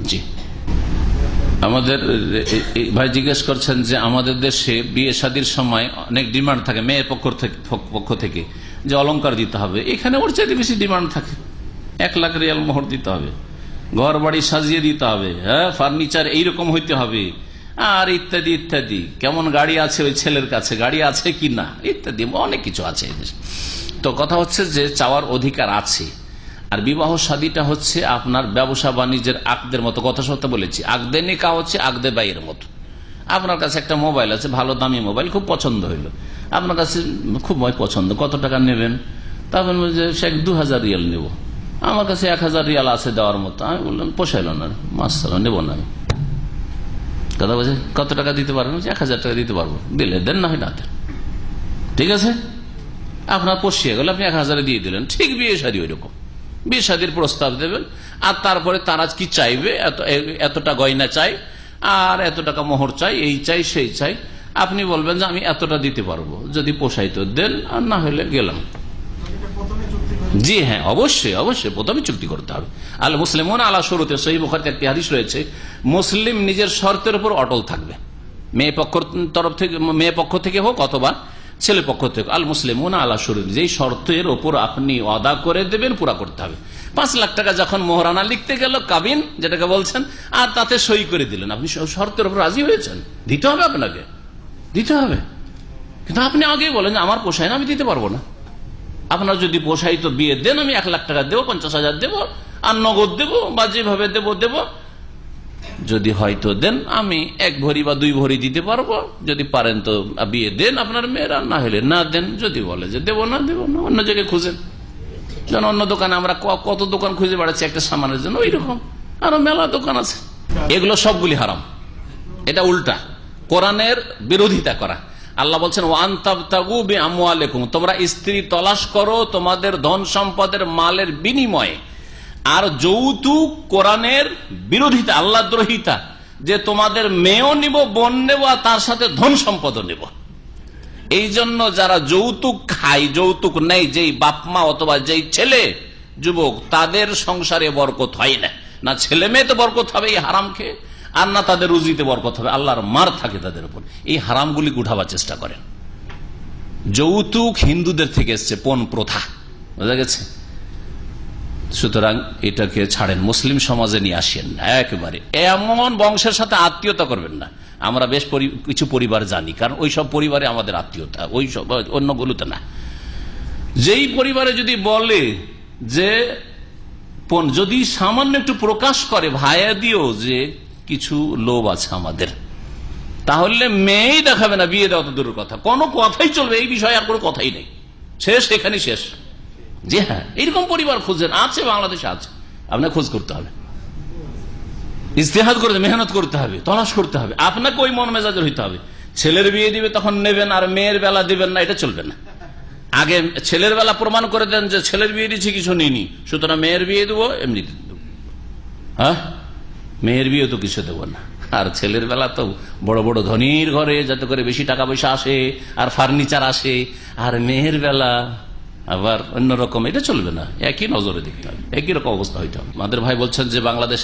জি। আমাদের ভাই জিজ্ঞেস করছেন যে আমাদের দেশে বিয়ে শাদির সময় অনেক ডিমান্ড থাকে মেয়ের পক্ষ থেকে পক্ষ থেকে, যে অলংকার দিতে হবে। এখানে ওর চাইতে বেশি ডিমান্ড থাকে। এক লাখ রিয়াল মোহর দিতে হবে। ঘর বাড়ি সাজিয়ে দিতে হবে হ্যাঁ? ফার্নিচার এইরকম হইতে হবে। আর ইত্যাদি ইত্যাদি। কেমন গাড়ি আছে ওই ছেলের কাছে? গাড়ি আছে কি না? ইত্যাদি, অনেক কিছু আছে। তো কথা হচ্ছে যে চাওয়ার অধিকার আছে। আর বিবাহ শাদীটা হচ্ছে আপনার ব্যবসা বাণিজ্যের আকদের মতো কথা সত্য বলেছি। আকদে নিকা হচ্ছে আকদে বাইয়ের মতো। আপনার কাছে একটা মোবাইল আছে, ভালো দামি মোবাইল, খুব পছন্দ হইল। আপনার কাছে খুব পছন্দ, কত টাকা নেবেন? তারপর সে দু হাজার রিয়াল নেব। আমার কাছে এক হাজার রিয়াল আছে দেওয়ার মতো। আমি বললাম, পোষাইল না মাসাল নেব না আমি। কথা বলছে, কত টাকা দিতে পারবেন? এক হাজার টাকা দিতে পারব। দিলে দেন, না হয় না ঠিক আছে? আপনার পশিয়ে গেল, আপনি এক হাজারে দিয়ে দিলেন। ঠিক বিয়ে শাদী ওই রকম বিয়ে শাদীর প্রস্তাব দেবেন। আর তারপরে তারা কি চাইবে? এত- এতটা গয়না চাই, আর এত টাকা মোহর চাই, এই চাই, সেই চাই। আপনি বলবেন যে আমি এতটা দিতে পারব, যদি পোষাই তো দেন, আর না হলে গেলাম। জি হ্যাঁ অবশ্যই অবশ্যই, প্রথমে চুক্তি করতে হবে। আল মুসলিম আলা শুরুতে সহি মুখার্তে একটি হাদিস রয়েছে, মুসলিম নিজের শর্তের উপর অটল থাকবে। মেয়ে পক্ষ তরফ থেকে, মেয়ে পক্ষ থেকে হোক অথবা ছেলে পক্ষ থেকে, আল মুসলিম আলা শুরু যেই শর্তের ওপর আপনি অদা করে দেবেন, পুরা করতে হবে। পাঁচ লাখ টাকা যখন মোহরানা লিখতে গেল, কাবিন যেটাকে বলছেন, আর তাতে সই করে দিলেন। আপনি শর্তের উপর রাজি হয়েছেন? দিতে হবে আপনাকে? দিতে হবে। কিন্তু আপনি আগেই বলেন আমার পোষায় না, আমি দিতে পারব না। আপনার যদি পোষাই তো বিয়ে দেন, আমি এক লাখ টাকা দেবো, পঞ্চাশ হাজার দেবো, আর নগদ দেবো, বা যেভাবে দেবো দেবো। যদি হয়তো দেন, আমি এক ভরি বা দুই ভরি দিতে পারব। যদি পারেন তো বিয়ে দেন আপনার মেয়েরা, না হলে না দেন, যদি বলে যে দেবো না দেবো না, অন্য জায়গায় খুঁজেন যেন অন্য দোকানে, আমরা কত দোকান খুঁজে বেড়াচ্ছি একটা সামানের জন্য ওই রকম আরও মেলা দোকান আছে। এগুলো সবগুলি হারাম। এটা উল্টা। কোরআনের বিরোধিতা করা। আল্লাহ বলছেন ওয়ান তাবতাগু বিআমওয়ালিকুম। তোমরা স্ত্রী তলাশ করো তোমাদের ধন সম্পদের মালের বিনিময়ে। আর যৌতুক কোরআনের বিরোধিতা আল্লাহ দ্রোহিতা যে তোমাদের মেয়েও নিব, বোন নেব, আর তার সাথে ধন সম্পদ নেব। এই জন্য যারা যৌতুক খায়, যৌতুক নেই যেই বাপমা অথবা যেই ছেলে যুবক, তাদের সংসারে বরকত হয় না। না ছেলে মেয়ে তো বরকত হবে এই হারাম খেয়ে, আর না তাদের রুজিতে বরকত হবে। আল্লাহর মার থাকে তাদের উপর। এই হারামগুলি উঠাবার চেষ্টা করেন। যৌতুক হিন্দুদের থেকে এসছে, পণ প্রথা। বোঝা গেছে? সুতরাং এটাকে ছাড়েন। মুসলিম সমাজে নিয়ে আসেন একেবারে। এমন বংশের সাথে আত্মীয়তা করবেন না। আমরা বেশ কিছু পরিবার জানি, কারণ ওই সব পরিবারে আমাদের আত্মীয়তা, ওই সব অন্যগুলোতে না। যেই পরিবারে যদি বলে যে যদি সামান্য একটু প্রকাশ করে ভাইয়া দিও যে কিছু লোভ আছে আমাদের, তাহলে মেয়েই দেখাবে না, বিয়ে দেওয়া তো দূরের কথা। কোনো কথাই চলবে, এই বিষয়ে আর কোনো কথাই নেই। শেষ এখানে শেষ। জি হ্যাঁ এইরকম পরিবার খুঁজছেন, আছে, বাংলাদেশে আছে। আপনার খোঁজ করতে হবে। ইস্তেহাদ করতে মেহনত করতে হবে, তলাশ করতে হবে। আপনাকে ওই মন মেজাজের হইতে হবে। ছেলের বিয়ে দিবে, তখন নেবেন আর মেয়ের বেলা দিবেন না, এটা চলবে না। আগে ছেলের বেলা প্রমাণ করে দেন যে ছেলের বিয়ে দিচ্ছি কিছু নিইনি। সুতরাং মেয়ের বিয়ে দেবো এমনি হ্যাঁ? মেয়ের বিয়ে তো কিছু দেবো না। আর ছেলের বেলা তো বড় বড় ধনির ঘরে যাতে করে বেশি টাকা পয়সা আসে, আর ফার্নিচার আসে, আর মেয়ের বেলা আবার অন্যরকম এটা চলবে না। একই নজরে দেখতে হবে। একই রকম অবস্থা হইতে হবে। আমাদের ভাই বলছেন যে বাংলাদেশ